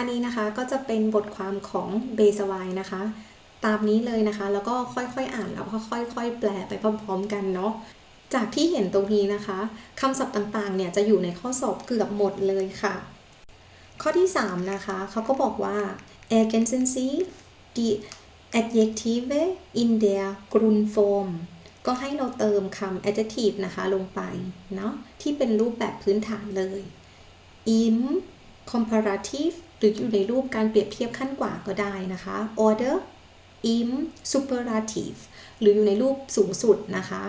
อันนี้นะคะก็จะเป็นบทความของเบสวายนะคะ ตามนี้เลยนะคะ แล้วก็ค่อยๆอ่านแล้วก็ค่อยๆ แปลไปพร้อมๆ กันเนาะจากที่เห็นตรงนี้นะคะคำศัพท์ต่างๆ เนี่ยจะอยู่ในข้อสอบเกือบหมดเลยค่ะ ข้อที่ 3 นะคะเขาก็บอกว่า ergänzen Sie die Adjektive in der Grundform ก็ให้เราเติมคำ adjective นะคะลงไปเนาะที่เป็นรูปแบบพื้นฐานเลย im comparative หรืออยู่ในรูปการเปรียบเทียบขั้นกว่าก็ได้นะคะ order im superlative หรืออยู่ในรูปสูงสุดนะคะ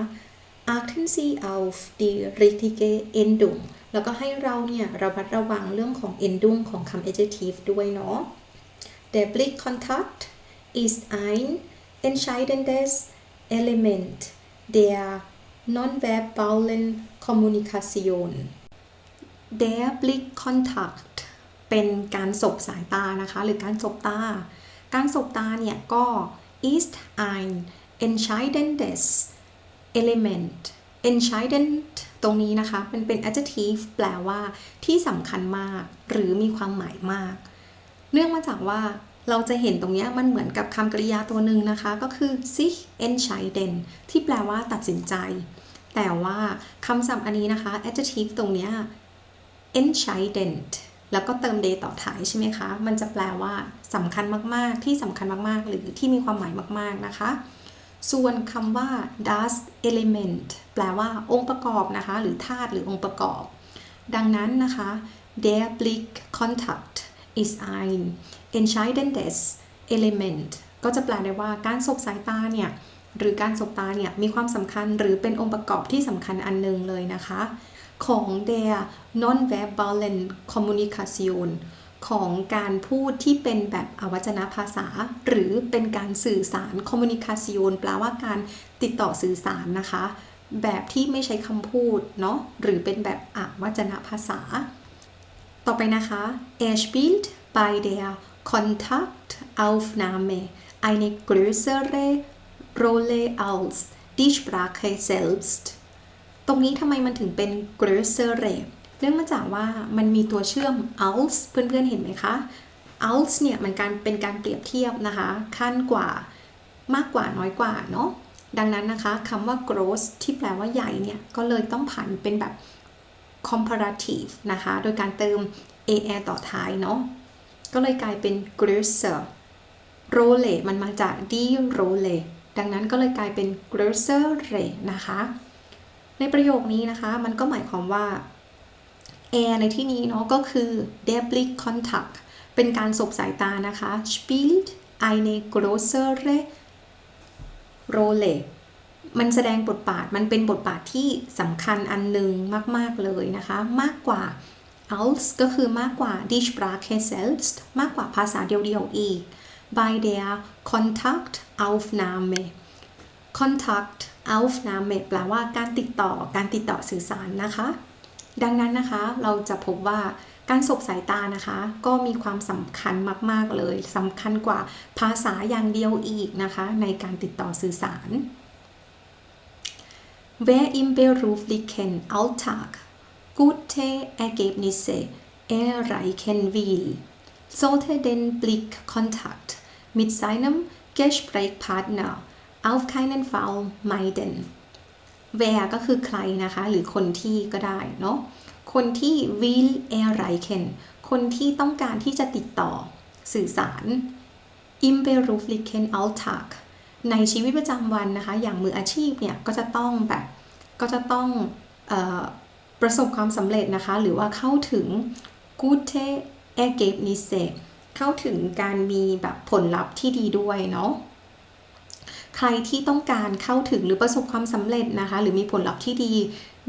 achten Sie auf die richtige Endung แล้วก็ให้เราเนี่ยระมัดระวังเรื่องของ Endung ของคำ adjective ด้วยเนาะ Der Blickkontakt ist ein entscheidendes Element der nonverbalen Kommunikation Der Blickkontakt เป็นการสบสายตานะคะ หรือการสบตา การสบตาเนี่ยก็ ist ein entscheidendes element entscheidend ตรงนี้นะคะมันเป็น adjective แปลว่าที่สำคัญมาก หรือมีความหมายมาก เนื่องมาจากว่าเราจะเห็นตรงนี้มันเหมือนกับคำกริยาตัวหนึ่งนะคะ ก็คือ sich entscheiden ที่แปลว่าตัดสินใจ แต่ว่าคำศัพท์อันนี้นะคะ adjective ตรงนี้ entscheidend แล้วก็เติม day ต่อท้ายใช่ไหมคะ มันจะแปลว่าสำคัญมาก ๆ ที่สำคัญมาก ๆ หรือที่มีความหมายมาก ๆ นะคะ ส่วนคำว่า das element แปลว่าองค์ประกอบนะคะ หรือธาตุหรือองค์ประกอบ ดังนั้นนะคะ der Blick Kontakt is ein entscheidendes Element ก็จะแปลได้ว่าการสบสายตาเนี่ย หรือการสบตาเนี่ย มีความสำคัญหรือเป็นองค์ประกอบที่สำคัญอันหนึงเลยนะคะ ของ der nonverbalen Kommunikation ของการพูดที่เป็นแบบอวัจนภาษา หรือเป็นการสื่อสาร communication แปลว่าการติดต่อสื่อสารนะคะ แบบที่ไม่ใช้คำพูดเนาะหรือเป็นแบบอวัจนภาษา ต่อไปนะคะ er spielt bei der Kontaktaufnahme eine größere Rolle als die Sprache selbst ตรงนี้ทำไมมันถึงเป็น größere เนื่องมาจากว่ามันมีตัวเชื่อม als เพื่อนๆเห็นไหมคะ als เนี่ยมันการเป็นการเปรียบเทียบนะคะ ขั้นกว่ามากกว่าน้อยกว่าเนาะดังนั้นนะคะคำว่า gross ที่แปลว่าใหญ่เนี่ยก็เลยต้องผันเป็นแบบ comparative นะคะ โดยการเติม er ต่อท้ายเนาะก็เลยกลายเป็น größer role มันมาจาก die role ดังนั้นก็เลยกลายเป็น größere นะคะ ในประโยคนี้นะคะ มันก็หมายความว่า air ในที่นี้เนาะก็คือ der Blick Kontakt เป็นการสบสายตานะคะ spielt eine größere Rolle มันแสดงบทบาท มันเป็นบทบาทที่สำคัญอันหนึ่งมาก ๆ เลยนะคะ มากกว่า als ก็คือมากกว่า die Sprache selbst มากกว่าภาษาเดียวๆอีก by der Kontaktaufnahme Kontakt Aufnahme แปลว่าการติดต่อการติดต่อสื่อสารนะคะ ดังนั้นนะคะเราจะพบว่าการสบสายตานะคะ ก็มีความสำคัญมาก ๆ เลยสำคัญกว่าภาษาอย่างเดียวอีกนะคะ ในการติดต่อสื่อสาร Wer im beruflichen Alltag gute Ergebnisse erreichen will, sollte den Blickkontakt mit seinem Gesprächspartner auf keinen Fall meiden. Wer ก็คือใครนะคะ หรือคนที่ก็ได้เนาะคนที่ will erreichen คนที่ต้องการที่จะติดต่อสื่อสาร im beruflichen Alltag ในชีวิตประจำวันนะคะ อย่างมืออาชีพเนี่ย ก็จะต้องแบบ ก็จะต้องออประสบความสำเร็จนะคะ หรือว่าเข้าถึง gute Ergebnisse เข้าถึงการมีแบบผลลัพธ์ที่ดีด้วยเนาะ ใครที่ต้องการเข้าถึงหรือประสบความสำเร็จนะคะ หรือมีผลลัพธ์ที่ดี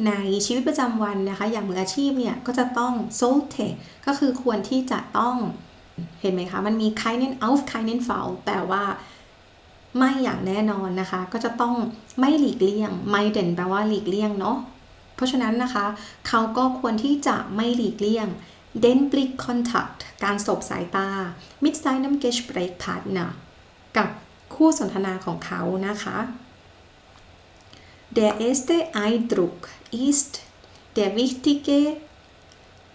ในชีวิตประจำวันนะคะ อย่างมืออาชีพเนี่ยก็จะต้อง s o l t e ก็คือควรที่จะต้องเห็นไหมคะ มันมี k i n e n auf k i n e n Fall แปลว่าไม่อย่างแน่นอนนะคะ ก็จะต้องไม่หลีกเลี่ยง meiden แปลว่าหลีกเลี่ยงเนาะเพราะฉะนั้นนะคะ เขาก็ควรที่จะไม่หลีกเลี่ยง den Blickkontakt การสบสายตา mit seinem Gesprächspartner กับ คู่สนทนาของเขานะคะ Der erste Eindruck ist der wichtige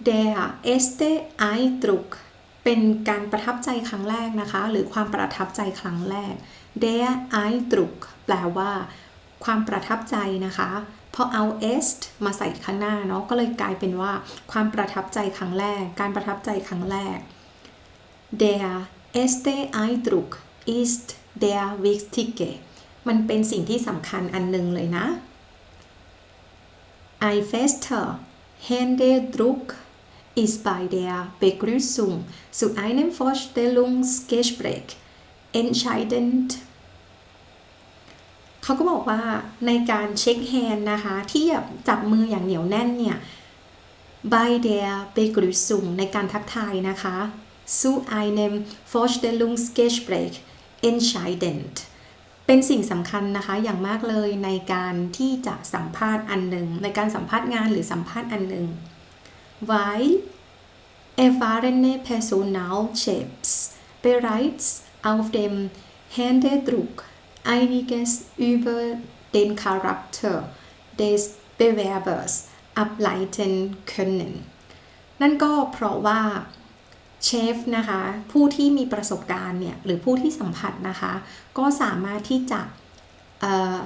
der erste Eindruck เป็นการประทับใจครั้งแรกนะคะ หรือความประทับใจครั้งแรก der Eindruck แปลว่า ความประทับใจนะคะพอเอา est มาใส่ข้างหน้าเนาะก็เลยกลายเป็นว่า ความประทับใจครั้งแรก การประทับใจครั้งแรก der erste Eindruck ist der wichtige มันเป็นสิ่งที่สำคัญอันนึงเลยนะ I fester Händedruck ist bei der Begrüßung zu einem Vorstellungsgespräch entscheidend เขาก็บอกว่าในการเช็คแฮนด์นะคะ ที่จับมืออย่างเหนียวแน่นเนี่ย bei der Begrüßung ในการทักทายนะคะ zu einem Vorstellungsgespräch entscheidend เป็นสิ่งสำคัญนะคะอย่างมากเลยในการที่จะสัมภาษณ์อันหนึ่งในการสัมภาษณ์งานหรือสัมภาษณ์อันหนึ่ง weil erfahrene Personalchefs bereits auf dem Händedruck einiges über den Charakter des Bewerbers ableiten können นั่นก็เพราะว่า เชฟนะคะผู้ที่มีประสบการณ์เนี่ยหรือผู้ที่สัมผัสนะคะก็สามารถที่จะอ่อ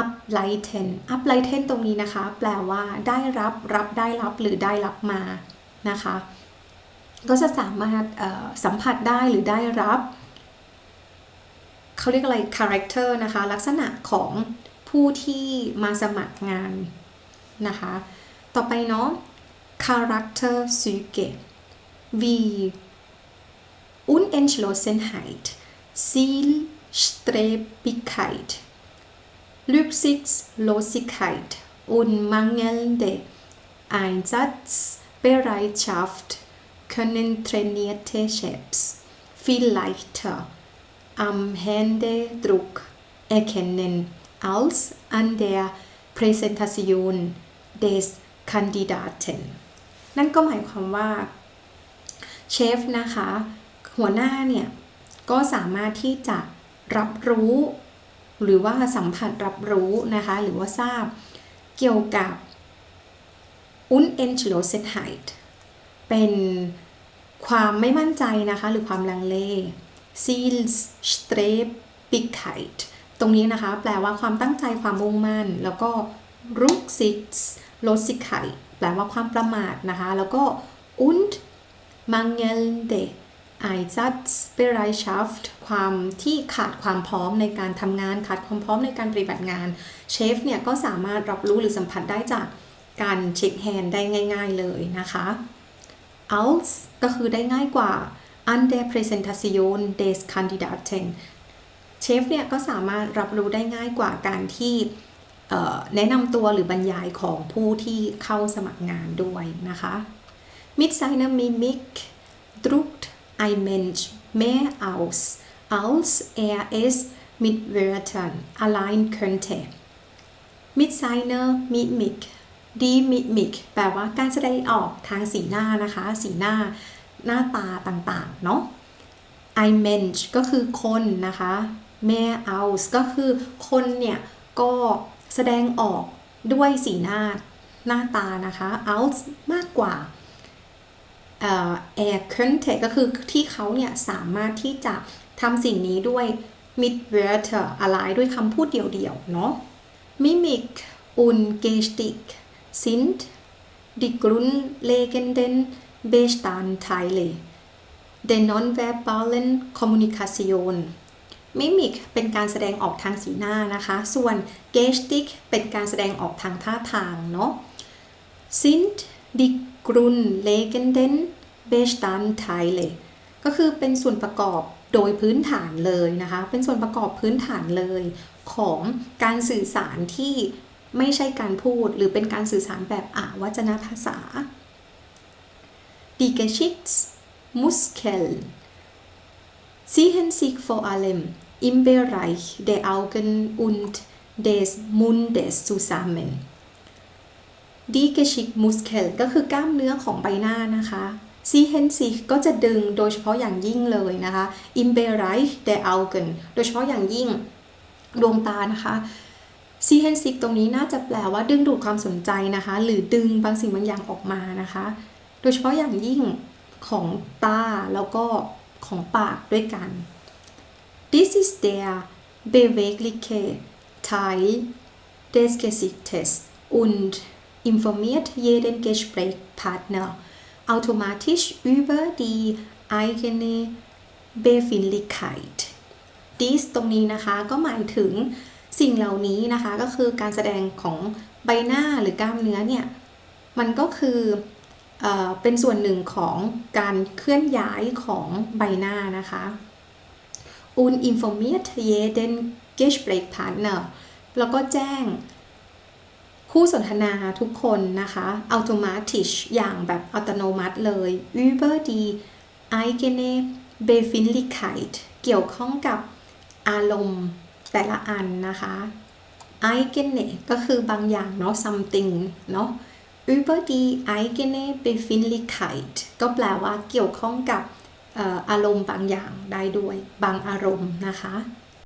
uplighten uplighten ตรงนี้นะคะ แปลว่าได้รับรับได้รับหรือได้รับมานะคะ ก็จะสามารถสัมผัสได้หรือได้รับเขาเรียกอะไร character นะคะ ลักษณะของผู้ที่มาสมัครงานนะคะ ต่อไปเนาะ character Züge wie Unentschlossenheit, Zielstrebigkeit, Rücksichtslosigkeit und mangelnde Einsatzbereitschaft können trainierte Chefs viel leichter am Händedruck erkennen als an der Präsentation des Kandidaten นั่นก็หมายความว่า เชฟนะคะ หัวหน้าเนี่ย ก็สามารถที่จะรับรู้ หรือว่าสัมผัสรับรู้นะคะ หรือว่าทราบเกี่ยวกับ Unentschlossenheit เป็นความไม่มั่นใจนะคะ หรือความลังเล Zielstrebigkeit ตรงนี้นะคะ แปลว่าความตั้งใจความมุ่งมั่น แล้วก็ Rücksichtslosigkeit แปลว่าความประมาทนะคะ แล้วก็ und mangelnde Einsatzbereitschaft ความที่ขาดความพร้อมในการทำงาน ขาดความพร้อมในการปฏิบัติงาน เชฟเนี่ยก็สามารถรับรู้หรือสัมผัสได้จากการเช็คแฮนด์ได้ง่ายๆเลยนะคะ als ก็คือได้ง่ายกว่า an der Präsentation des Kandidaten เชฟเนี่ยก็สามารถรับรู้ได้ง่ายกว่าการที่แนะนำตัวหรือบรรยายของผู้ที่เข้าสมัครงานด้วยนะคะ Mit seiner Mimik drückt ein Mensch mehr aus, als er es mit Wörtern allein könnte. Mit seiner Mimik ดีมิมิกแปลว่าการแสดงออกทางสีหน้านะคะ สีหน้าหน้าตาต่างๆ เนาะ I Mensch ก็คือคนนะคะ mehr aus ก็คือคนเนี่ย ก็แสดงออกด้วยสีหน้าหน้าตานะคะ aus มากกว่า แอร์เคอนเทก็คือที่เขาเนี่ยสามารถที่จะทำสิ่งนี้ด้วย mit Wörter อะไรด้วยคำพูดเดี่ยวๆ เนาะ Mimik und Gestik sind die grundlegenden Bestandteile der nonverbalen Kommunikation มิมิกเป็นการแสดงออกทางสีหน้านะคะ ส่วนเกชติกเป็นการแสดงออกทางท่าทางเนาะ sind die กรุนเลเกนเดนเบสตันไทเลก็คือเป็นส่วนประกอบโดยพื้นฐานเลยนะคะ เป็นส่วนประกอบพื้นฐานเลยของการสื่อสารที่ไม่ใช่การพูดหรือเป็นการสื่อสารแบบอาวจนภาษา Die Geschichtsmuskeln ziehen sich vor allem im Bereich der Augen und des Mundes zusammen Die Geschichtsmuskel ก็คือกล้ามเนื้อของใบหน้านะคะ ziehen sich ก็จะดึงโดยเฉพาะอย่างยิ่งเลยนะคะ im Bereich der Augen โดยเฉพาะอย่างยิ่งดวงตานะคะซีเฮนซิกตรงนี้น่าจะแปลว่าดึงดูดความสนใจนะคะ หรือดึงบางสิ่งบางอย่างออกมานะคะ โดยเฉพาะอย่างยิ่งของตาแล้วก็ของปากด้วยกัน This is der bewegliche Teil des Gesichtes und informiert jeden Gesprächspartner automatisch über die eigene Befindlichkeit this ตรงนี้นะคะก็หมายถึงสิ่งเหล่านี้นะคะก็คือการแสดงของใบหน้าหรือกล้ามเนื้อเนี่ย มันก็คือเออเป็นส่วนหนึ่งของการเคลื่อนย้ายของใบหน้านะคะ un informiert jeden Gesprächspartner แล้วก็แจ้ง คู่สนทนาทุกคนนะคะ automatisch อย่างแบบอัตโนมัติเลย über die eigene Befindlichkeit เกี่ยวข้องกับอารมณ์แต่ละอันนะคะ eigene ก็คือบางอย่างเนาะ something เนาะ über die eigene Befindlichkeit ก็แปลว่าเกี่ยวข้องกับอารมณ์บางอย่างได้ด้วย บางอารมณ์นะคะ